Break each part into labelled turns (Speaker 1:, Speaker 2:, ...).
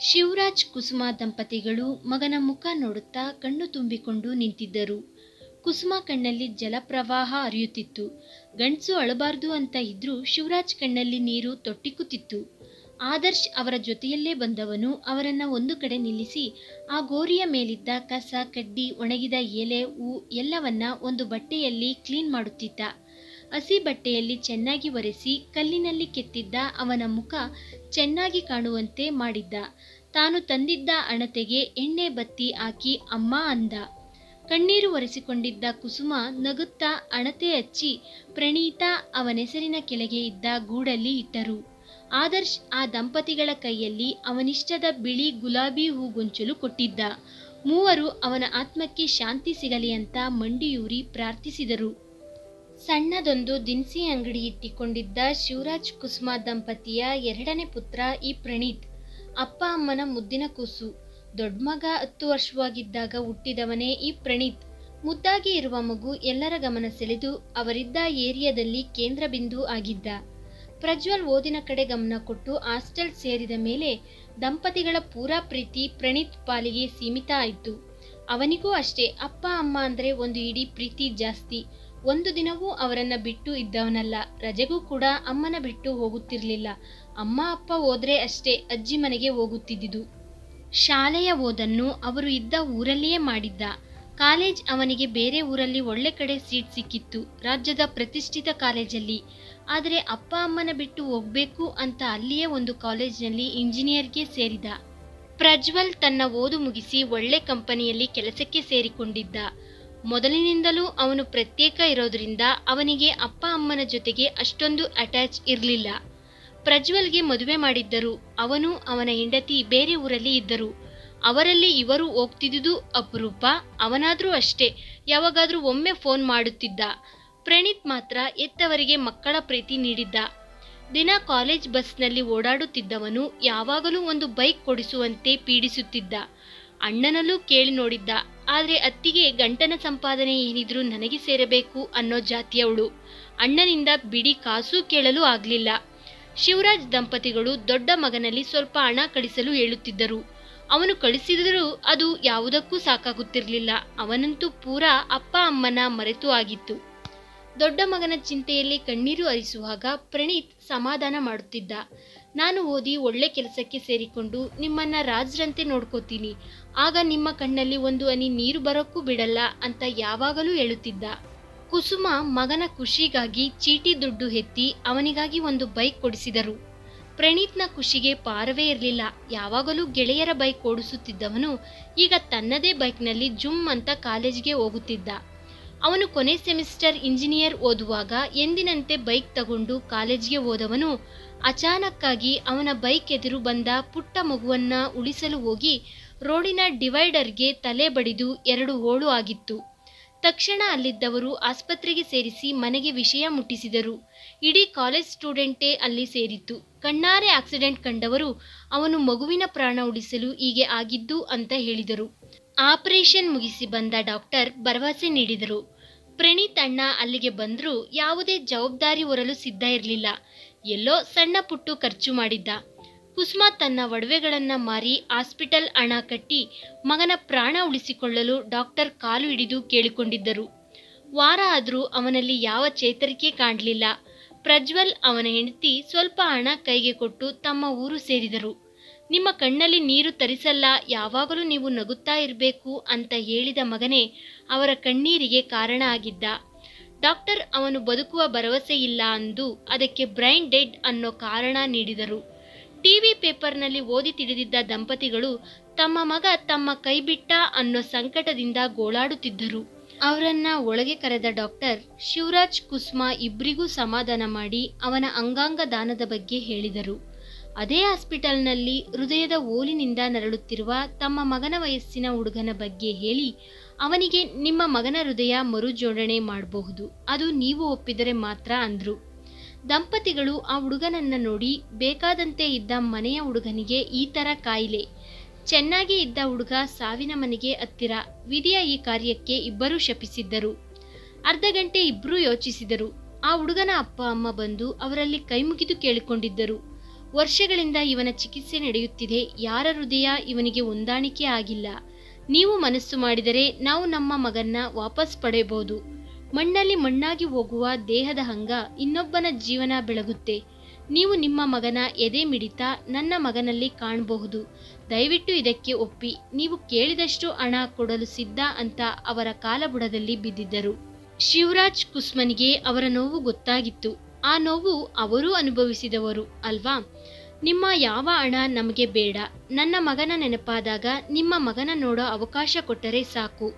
Speaker 1: ಶಿವರಾಜ್ ಕುಸುಮ ದಂಪತಿಗಳು ಮಗನ ಮುಖ ನೋಡುತ್ತಾ ಕಣ್ಣು ತುಂಬಿಕೊಂಡು ನಿಂತಿದ್ದರು. ಕುಸುಮ ಕಣ್ಣಲ್ಲಿ ಜಲಪ್ರವಾಹ ಹರಿಯುತ್ತಿತ್ತು. ಗಂಡಸು ಅಳಬಾರ್ದು ಅಂತ ಇದ್ರೂ ಶಿವರಾಜ್ ಕಣ್ಣಲ್ಲಿ ನೀರು ತೊಟ್ಟಿಕ್ಕುತ್ತಿತ್ತು ಆದರ್ಶ್ ಅವರ ಜೊತೆಯಲ್ಲೇ ಬಂದವನು ಅವರನ್ನ ಒಂದು ಕಡೆ ನಿಲ್ಲಿಸಿ ಆ ಗೋರಿಯ ಮೇಲಿದ್ದ ಕಸ, ಕಡ್ಡಿ, ಒಣಗಿದ ಎಲೆ, ಹೂ ಎಲ್ಲವನ್ನ ಒಂದು ಬಟ್ಟೆಯಲ್ಲಿ ಕ್ಲೀನ್ ಮಾಡುತ್ತಿದ್ದ. ಹಸಿ ಬಟ್ಟೆಯಲ್ಲಿ ಚೆನ್ನಾಗಿ ಒರೆಸಿ ಕಲ್ಲಿನಲ್ಲಿ ಕೆತ್ತಿದ್ದ ಅವನ ಮುಖ ಚೆನ್ನಾಗಿ ಕಾಣುವಂತೆ ಮಾಡಿದ್ದ. ತಾನು ತಂದಿದ್ದ ಅಣತೆಗೆ ಎಣ್ಣೆ ಬತ್ತಿ ಹಾಕಿ ಅಮ್ಮ ಅಂದ. ಕಣ್ಣೀರು ಒರೆಸಿಕೊಂಡಿದ್ದ ಕುಸುಮ ನಗುತ್ತಾ ಅಣತೆ ಹಚ್ಚಿ ಪ್ರಣೀತಾ ಅವನೆಸರಿನ ಕೆಳಗೆ ಇದ್ದ ಗೂಡಲ್ಲಿ ಇಟ್ಟರು. ಆದರ್ಶ್ ಆ ದಂಪತಿಗಳ ಕೈಯಲ್ಲಿ ಅವನಿಷ್ಟದ ಬಿಳಿ ಗುಲಾಬಿ ಹೂಗೊಂಚಲು ಕೊಟ್ಟಿದ್ದ. ಮೂವರು ಅವನ ಆತ್ಮಕ್ಕೆ ಶಾಂತಿ ಸಿಗಲಿ ಅಂತ ಮಂಡಿಯೂರಿ ಪ್ರಾರ್ಥಿಸಿದರು. ಸಣ್ಣದೊಂದು ದಿನಸಿ ಅಂಗಡಿ ಇಟ್ಟಿಕೊಂಡಿದ್ದ ಶಿವರಾಜ್ ಕುಸುಮ ದಂಪತಿಯ ಎರಡನೇ ಪುತ್ರ ಈ ಪ್ರಣೀತ್. ಅಪ್ಪ ಅಮ್ಮನ ಮುದ್ದಿನ ಕೂಸು. ದೊಡ್ಡ ಮಗ ಹತ್ತು ವರ್ಷವಾಗಿದ್ದಾಗ ಹುಟ್ಟಿದವನೇ ಈ ಪ್ರಣೀತ್. ಮುದ್ದಾಗಿ ಇರುವ ಮಗು ಎಲ್ಲರ ಗಮನ ಸೆಳೆದು ಅವರಿದ್ದ ಏರಿಯಾದಲ್ಲಿ ಕೇಂದ್ರ ಬಿಂದು ಆಗಿದ್ದ. ಪ್ರಜ್ವಲ್ ಓದಿನ ಕಡೆ ಗಮನ ಕೊಟ್ಟು ಹಾಸ್ಟೆಲ್ ಸೇರಿದ ಮೇಲೆ ದಂಪತಿಗಳ ಪೂರಾ ಪ್ರೀತಿ ಪ್ರಣೀತ್ ಪಾಲಿಗೆ ಸೀಮಿತ ಆಯಿತು. ಅವನಿಗೂ ಅಷ್ಟೇ ಅಪ್ಪ ಅಮ್ಮ ಅಂದ್ರೆ ಒಂದು ಇಡೀ ಪ್ರೀತಿ ಜಾಸ್ತಿ. ಒಂದು ದಿನವೂ ಅವರನ್ನ ಬಿಟ್ಟು ಇದ್ದವನಲ್ಲ. ರಜೆಗೂ ಕೂಡ ಅಮ್ಮನ ಬಿಟ್ಟು ಹೋಗುತ್ತಿರಲಿಲ್ಲ. ಅಮ್ಮ, ಅಪ್ಪ ಹೋದ್ರೆ ಅಷ್ಟೇ ಅಜ್ಜಿ ಮನೆಗೆ ಹೋಗುತ್ತಿದ್ದುದು. ಶಾಲೆಯ ಓದನ್ನು ಅವರು ಇದ್ದ ಊರಲ್ಲಿಯೇ ಮಾಡಿದ್ದ. ಕಾಲೇಜ್ ಅವನಿಗೆ ಬೇರೆ ಊರಲ್ಲಿ ಒಳ್ಳೆ ಕಡೆ ಸೀಟ್ ಸಿಕ್ಕಿತ್ತು. ರಾಜ್ಯದ ಪ್ರತಿಷ್ಠಿತ ಕಾಲೇಜಲ್ಲಿ. ಆದರೆ ಅಪ್ಪ, ಅಮ್ಮನ ಬಿಟ್ಟು ಹೋಗ್ಬೇಕು ಅಂತ ಅಲ್ಲಿಯೇ ಒಂದು ಕಾಲೇಜ್ನಲ್ಲಿ ಇಂಜಿನಿಯರ್ಗೆ ಸೇರಿದ. ಪ್ರಜ್ವಲ್ ತನ್ನ ಓದು ಮುಗಿಸಿ ಒಳ್ಳೆ ಕಂಪನಿಯಲ್ಲಿ ಕೆಲಸಕ್ಕೆ ಸೇರಿಕೊಂಡಿದ್ದ. ಮೊದಲಿನಿಂದಲೂ ಅವನು ಪ್ರತ್ಯೇಕ ಇರೋದ್ರಿಂದ ಅವನಿಗೆ ಅಪ್ಪ ಅಮ್ಮನ ಜೊತೆಗೆ ಅಷ್ಟೊಂದು ಅಟ್ಯಾಚ್ ಇರಲಿಲ್ಲ. ಪ್ರಜ್ವಲ್ಗೆ ಮದುವೆ ಮಾಡಿದ್ದರು. ಅವನು ಅವನ ಹೆಂಡತಿ ಬೇರೆ ಊರಲ್ಲಿ ಇದ್ದರು. ಅವರಲ್ಲಿ ಇವರು ಹೋಗ್ತಿದ್ದುದು ಅಪರೂಪ, ಅವನಾದರೂ ಅಷ್ಟೇ. ಯಾವಾಗಾದರೂ ಒಮ್ಮೆ ಫೋನ್ ಮಾಡುತ್ತಿದ್ದ. ಪ್ರಣೀತ್ ಮಾತ್ರ ಎತ್ತವರಿಗೆ ಮಕ್ಕಳ ಪ್ರೀತಿ ನೀಡಿದ್ದ. ದಿನ ಕಾಲೇಜ್ ಬಸ್ನಲ್ಲಿ ಓಡಾಡುತ್ತಿದ್ದವನು ಯಾವಾಗಲೂ ಒಂದು ಬೈಕ್ ಕೊಡಿಸುವಂತೆ ಪೀಡಿಸುತ್ತಿದ್ದ. ಅಣ್ಣನಲ್ಲೂ ಕೇಳಿ ನೋಡಿದ್ದ. ಆದ್ರೆ ಅತ್ತಿಗೆ ಗಂಟನ ಸಂಪಾದನೆ ಏನಿದ್ರೂ ನನಗೆ ಸೇರಬೇಕು ಅನ್ನೋ ಜಾತಿಯವಳು ಅಣ್ಣನಿಂದ ಬಿಡಿ ಕಾಸು ಕೇಳಲು ಆಗಲಿಲ್ಲ. ಶಿವರಾಜ್ ದಂಪತಿಗಳು ದೊಡ್ಡ ಮಗನಲ್ಲಿ ಸ್ವಲ್ಪ ಹಣ ಕಳಿಸಲು ಹೇಳುತ್ತಿದ್ದರು. ಅವನು ಕಳಿಸಿದರೂ ಅದು ಯಾವುದಕ್ಕೂ ಸಾಕಾಗುತ್ತಿರಲಿಲ್ಲ. ಅವನಂತೂ ಪೂರಾ ಅಪ್ಪ ಅಮ್ಮನ ಮರೆತು ಆಗಿತ್ತು. ದೊಡ್ಡ ಮಗನ ಚಿಂತೆಯಲ್ಲಿ ಕಣ್ಣೀರು ಹರಿಸುವಾಗ ಪ್ರಣೀತ್ ಸಮಾಧಾನ ಮಾಡುತ್ತಿದ್ದ. ನಾನು ಓದಿ ಒಳ್ಳೆ ಕೆಲಸಕ್ಕೆ ಸೇರಿಕೊಂಡು ನಿಮ್ಮನ್ನ ರಾಜರಂತೆ ನೋಡ್ಕೋತೀನಿ. ಆಗ ನಿಮ್ಮ ಕಣ್ಣಲ್ಲಿ ಒಂದು ಅನಿ ನೀರು ಬರೋಕ್ಕೂ ಬಿಡಲ್ಲ ಅಂತ ಯಾವಾಗಲೂ ಹೇಳುತ್ತಿದ್ದ. ಕುಸುಮ ಮಗನ ಖುಷಿಗಾಗಿ ಚೀಟಿ ದುಡ್ಡು ಎತ್ತಿ ಅವನಿಗಾಗಿ ಒಂದು ಬೈಕ್ ಕೊಡಿಸಿದರು ಪ್ರಣೀತ್ನ ಖುಷಿಗೆ ಪಾರವೇ ಇರಲಿಲ್ಲ. ಯಾವಾಗಲೂ ಗೆಳೆಯರ ಬೈಕ್ ಓಡಿಸುತ್ತಿದ್ದವನು ಈಗ ತನ್ನದೇ ಬೈಕ್ನಲ್ಲಿ ಜುಮ್ ಅಂತ ಕಾಲೇಜಿಗೆ ಹೋಗುತ್ತಿದ್ದ. ಅವನು ಕೊನೆ ಸೆಮಿಸ್ಟರ್ ಇಂಜಿನಿಯರ್ ಓದುವಾಗ ಎಂದಿನಂತೆ ಬೈಕ್ ತಗೊಂಡು ಕಾಲೇಜ್ಗೆ ಹೋದವನು. ಅಚಾನಕ್ಕಾಗಿ ಅವನ ಬೈಕ್ ಎದುರು ಬಂದ ಪುಟ್ಟ ಮಗುವನ್ನ ಉಳಿಸಲು ಹೋಗಿ ರೋಡಿನ ಡಿವೈಡರ್ಗೆ ತಲೆ ಬಡಿದು ಎರಡು ಹೋಳು ಆಗಿತ್ತು. ತಕ್ಷಣ ಅಲ್ಲಿದ್ದವರು ಆಸ್ಪತ್ರೆಗೆ ಸೇರಿಸಿ ಮನೆಗೆ ವಿಷಯ ಮುಟ್ಟಿಸಿದರು. ಇಡೀ ಕಾಲೇಜ್ ಸ್ಟೂಡೆಂಟೇ ಅಲ್ಲಿ ಸೇರಿತ್ತು. ಕಣ್ಣಾರೆ ಆಕ್ಸಿಡೆಂಟ್ ಕಂಡವರು ಅವನು ಮಗುವಿನ ಪ್ರಾಣ ಉಳಿಸಲು ಹೀಗೆ ಆಗಿದ್ದು ಅಂತ ಹೇಳಿದರು. ಆಪರೇಷನ್ ಮುಗಿಸಿ ಬಂದ ಡಾಕ್ಟರ್ ಭರವಸೆ ನೀಡಿದರು. ಪ್ರಣೀತ್ ಅಣ್ಣ ಅಲ್ಲಿಗೆ ಬಂದರೂ ಯಾವುದೇ ಜವಾಬ್ದಾರಿ ಹೊರಲು ಸಿದ್ಧ ಇರಲಿಲ್ಲ. ಎಲ್ಲೋ ಸಣ್ಣ ಪುಟ್ಟು ಖರ್ಚು ಮಾಡಿದ್ದ. ಕುಸುಮಾ ತನ್ನ ಒಡವೆಗಳನ್ನು ಮಾರಿ ಹಾಸ್ಪಿಟಲ್ ಹಣ ಕಟ್ಟಿ ಮಗನ ಪ್ರಾಣ ಉಳಿಸಿಕೊಳ್ಳಲು ಡಾಕ್ಟರ್ ಕಾಲು ಹಿಡಿದು ಕೇಳಿಕೊಂಡಿದ್ದರು. ವಾರ ಆದರೂ ಅವನಲ್ಲಿ ಯಾವ ಚೇತರಿಕೆ ಕಾಣಲಿಲ್ಲ. ಪ್ರಜ್ವಲ್ ಅವನ ಹೆಂಡತಿ ಸ್ವಲ್ಪ ಹಣ ಕೈಗೆ ಕೊಟ್ಟು ತಮ್ಮ ಊರು ಸೇರಿದರು. ನಿಮ್ಮ ಕಣ್ಣಲ್ಲಿ ನೀರು ತರಿಸಲ್ಲ, ಯಾವಾಗಲೂ ನೀವು ನಗುತ್ತಾ ಇರಬೇಕು ಅಂತ ಹೇಳಿದ ಮಗನೇ ಅವರ ಕಣ್ಣೀರಿಗೆ ಕಾರಣ ಆಗಿದ್ದ. ಡಾಕ್ಟರ್ ಅವನು ಬದುಕುವ ಭರವಸೆ ಇಲ್ಲ ಅಂದು ಅದಕ್ಕೆ ಬ್ರೈನ್ ಡೆಡ್ ಅನ್ನೋ ಕಾರಣ ನೀಡಿದರು. ಟಿವಿ ಪೇಪರ್ನಲ್ಲಿ ಓದಿ ತಿಳಿದಿದ್ದ ದಂಪತಿಗಳು ತಮ್ಮ ಮಗ ತಮ್ಮ ಕೈಬಿಟ್ಟ ಅನ್ನೋ ಸಂಕಟದಿಂದ ಗೋಳಾಡುತ್ತಿದ್ದರು. ಅವರನ್ನ ಒಳಗೆ ಕರೆದ ಡಾಕ್ಟರ್ ಶಿವರಾಜ್ ಕುಸ್ಮಾ ಇಬ್ಬರಿಗೂ ಸಮಾಧಾನ ಮಾಡಿ ಅವನ ಅಂಗಾಂಗ ದಾನದ ಬಗ್ಗೆ ಹೇಳಿದರು. ಅದೇ ಹಾಸ್ಪಿಟಲ್ನಲ್ಲಿ ಹೃದಯದ ಓಲಿನಿಂದ ನರಳುತ್ತಿರುವ ತಮ್ಮ ಮಗನ ವಯಸ್ಸಿನ ಹುಡುಗನ ಬಗ್ಗೆ ಹೇಳಿ, ಅವನಿಗೆ ನಿಮ್ಮ ಮಗನ ಹೃದಯ ಮರುಜೋಡಣೆ ಮಾಡಬಹುದು. ಅದು ನೀವು ಒಪ್ಪಿದರೆ ಮಾತ್ರ ಅಂದ್ರು. ದಂಪತಿಗಳು ಆ ಹುಡುಗನನ್ನ ನೋಡಿ, ಬೇಕಾದಂತೆ ಇದ್ದ ಮನೆಯ ಹುಡುಗನಿಗೆ ಈ ಥರ ಕಾಯಿಲೆ. ಚೆನ್ನಾಗಿ ಇದ್ದ ಹುಡುಗ ಸಾವಿನ ಮನೆಗೆ ಹತ್ತಿರ, ವಿಧಿಯ ಈ ಕಾರ್ಯಕ್ಕೆ ಇಬ್ಬರೂ ಶಪಿಸಿದ್ದರು. ಅರ್ಧ ಗಂಟೆ ಇಬ್ಬರೂ ಯೋಚಿಸಿದರು. ಆ ಹುಡುಗನ ಅಪ್ಪ ಅಮ್ಮ ಬಂದು ಅವರಲ್ಲಿ ಕೈಮುಗಿದು ಕೇಳಿಕೊಂಡಿದ್ದರು. ವರ್ಷಗಳಿಂದ ಇವನ ಚಿಕಿತ್ಸೆ ನಡೆಯುತ್ತಿದೆ. ಯಾರ ಹೃದಯ ಇವನಿಗೆ ಹೊಂದಾಣಿಕೆ ಆಗಿಲ್ಲ. ನೀವು ಮನಸ್ಸು ಮಾಡಿದರೆ ನಾವು ನಮ್ಮ ಮಗನ್ನ ವಾಪಸ್ ಪಡೆಯಬಹುದು. ಮಣ್ಣಲ್ಲಿ ಮಣ್ಣಾಗಿ ಹೋಗುವ ದೇಹದ ಹಂಗ ಇನ್ನೊಬ್ಬನ ಜೀವನ ಬೆಳಗುತ್ತೆ. ನೀವು ನಿಮ್ಮ ಮಗನ ಎದೆ ಮಿಡಿತ ನನ್ನ ಮಗನಲ್ಲಿ ಕಾಣಬಹುದು. ದಯವಿಟ್ಟು ಇದಕ್ಕೆ ಒಪ್ಪಿ. ನೀವು ಕೇಳಿದಷ್ಟು ಹಣ ಕೊಡಲು ಸಿದ್ಧ ಅಂತ ಅವರ ಕಾಲಬುಡದಲ್ಲಿ ಬಿದ್ದಿದ್ದರು. ಶಿವರಾಜ್ ಕುಸ್ಮನಿಗೆ ಅವರ ನೋವು ಗೊತ್ತಾಗಿತ್ತು. ಆ ನೋವು ಅವರೂ ಅನುಭವಿಸಿದವರು, ಅಲ್ವಾ? ನಿಮ್ಮ ಯಾವ ಹಣ ನಮಗೆ ಬೇಡ, ನನ್ನ ಮಗನ ನೆನಪಾದಾಗ ನಿಮ್ಮ ಮಗನ ನೋಡೋ ಅವಕಾಶ ಕೊಟ್ಟರೆ ಸಾಕು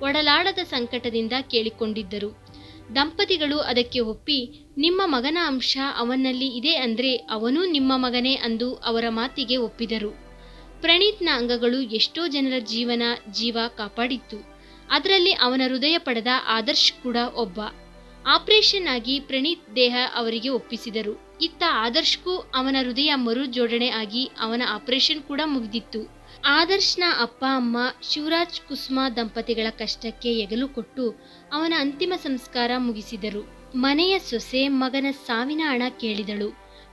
Speaker 1: ಒಡಲಾಡದ ಸಂಕಟದಿಂದ ಕೇಳಿಕೊಂಡಿದ್ದರು. ದಂಪತಿಗಳು ಅದಕ್ಕೆ ಒಪ್ಪಿ, ನಿಮ್ಮ ಮಗನ ಅಂಶ ಅವನಲ್ಲಿ ಇದೆ ಅಂದರೆ ಅವನೂ ನಿಮ್ಮ ಮಗನೇ ಅಂದು ಅವರ ಮಾತಿಗೆ ಒಪ್ಪಿದರು. ಪ್ರಣೀತ್ನ ಅಂಗಗಳು ಎಷ್ಟೋ ಜನರ ಜೀವನ, ಜೀವ ಕಾಪಾಡಿತ್ತು. ಅದರಲ್ಲಿ ಅವನ ಹೃದಯ ಪಡೆದ ಆದರ್ಶ್ ಕೂಡ ಒಬ್ಬ. ಆಪರೇಷನ್ ಆಗಿ ಪ್ರಣೀತ್ ದೇಹ ಅವರಿಗೆ ಒಪ್ಪಿಸಿದರು. ಇತ್ತ ಆದರ್ಶ್ಗೂ ಅವನ ಹೃದಯ ಮರು ಜೋಡಣೆ ಆಗಿ ಅವನ ಆಪರೇಷನ್ ಕೂಡ ಮುಗಿದಿತ್ತು. ಆದರ್ಶ್ನ ಅಪ್ಪ, ಅಮ್ಮ, ಶಿವರಾಜ್ ಕುಸ್ಮಾ ದಂಪತಿಗಳ ಕಷ್ಟಕ್ಕೆ ಎಗಲು ಕೊಟ್ಟು ಅವನ ಅಂತಿಮ ಸಂಸ್ಕಾರ ಮುಗಿಸಿದರು. ಮನೆಯ ಸೊಸೆ ಮಗನ ಸಾವಿನ ಹಣ ಕೇಳಿದಳು.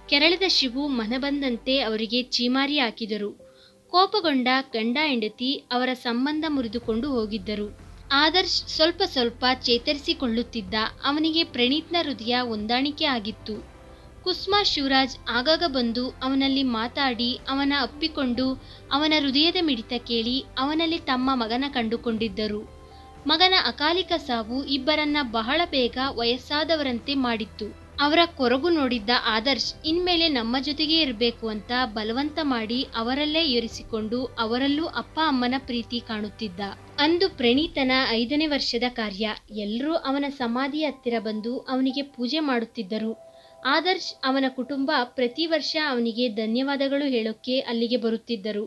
Speaker 1: ಕೆರಳಿದ ಶಿವು ಮನಬಂದಂತೆ ಅವರಿಗೆ ಚೀಮಾರಿ ಹಾಕಿದರು. ಕೋಪಗೊಂಡ ಗಂಡ ಹೆಂಡತಿ ಅವರ ಸಂಬಂಧ ಮುರಿದುಕೊಂಡು ಹೋಗಿದ್ದರು. ಆದರ್ಶ್ ಸ್ವಲ್ಪ ಸ್ವಲ್ಪ ಚೇತರಿಸಿಕೊಳ್ಳುತ್ತಿದ್ದ ಅವನಿಗೆ ಪ್ರಣೀತ್ನ ಹೃದಯ ಹೊಂದಾಣಿಕೆ ಆಗಿತ್ತು. ಕುಸ್ಮಾ ಶಿವರಾಜ್ ಆಗಾಗ ಬಂದು ಅವನಲ್ಲಿ ಮಾತಾಡಿ ಅವನ ಅಪ್ಪಿಕೊಂಡು ಅವನ ಹೃದಯದ ಮಿಡಿತ ಕೇಳಿ ಅವನಲ್ಲಿ ತಮ್ಮ ಮಗನ ಕಂಡುಕೊಂಡಿದ್ದರು. ಮಗನ ಅಕಾಲಿಕ ಸಾವು ಇಬ್ಬರನ್ನ ಬಹಳ ಬೇಗ ವಯಸ್ಸಾದವರಂತೆ ಮಾಡಿತ್ತು. ಅವರ ಕೊರಗು ನೋಡಿದ್ದ ಆದರ್ಶ್, ಇನ್ಮೇಲೆ ನಮ್ಮ ಜೊತೆಗೆ ಇರಬೇಕು ಅಂತ ಬಲವಂತ ಮಾಡಿ ಅವರಲ್ಲೇ ಇರಿಸಿಕೊಂಡು ಅವರಲ್ಲೂ ಅಪ್ಪ ಅಮ್ಮನ ಪ್ರೀತಿ ಕಾಣುತ್ತಿದ್ದ. ಅಂದು ಪ್ರಣೀತನ ಐದನೇ ವರ್ಷದ ಕಾರ್ಯ ಎಲ್ಲರೂ ಅವನ ಸಮಾಧಿ ಹತ್ತಿರ ಬಂದು ಅವನಿಗೆ ಪೂಜೆ ಮಾಡುತ್ತಿದ್ದರು. ಆದರ್ಶ್ ಅವನ ಕುಟುಂಬ ಪ್ರತಿ ವರ್ಷ ಅವನಿಗೆ ಧನ್ಯವಾದಗಳು ಹೇಳೋಕ್ಕೆ ಅಲ್ಲಿಗೆ ಬರುತ್ತಿದ್ದರು.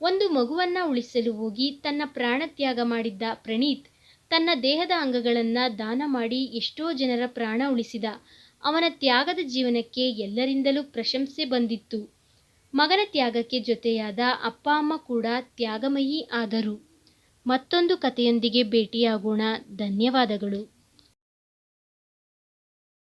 Speaker 1: ಒಂದು ಮಗುವನ್ನ ಉಳಿಸಲು ಹೋಗಿ ತನ್ನ ಪ್ರಾಣ ತ್ಯಾಗ ಮಾಡಿದ್ದ ಪ್ರಣೀತ್, ತನ್ನ ದೇಹದ ಅಂಗಗಳನ್ನ ದಾನ ಮಾಡಿ ಎಷ್ಟೋ ಜನರ ಪ್ರಾಣ ಉಳಿಸಿದ. ಅವನ ತ್ಯಾಗದ ಜೀವನಕ್ಕೆ ಎಲ್ಲರಿಂದಲೂ ಪ್ರಶಂಸೆ ಬಂದಿತ್ತು. ಮಗನ ತ್ಯಾಗಕ್ಕೆ ಜೊತೆಯಾದ ಅಪ್ಪ, ಅಮ್ಮ ಕೂಡ ತ್ಯಾಗಮಯಿ ಆದರು. ಮತ್ತೊಂದು ಕಥೆಯೊಂದಿಗೆ ಭೇಟಿಯಾಗೋಣ. ಧನ್ಯವಾದಗಳು.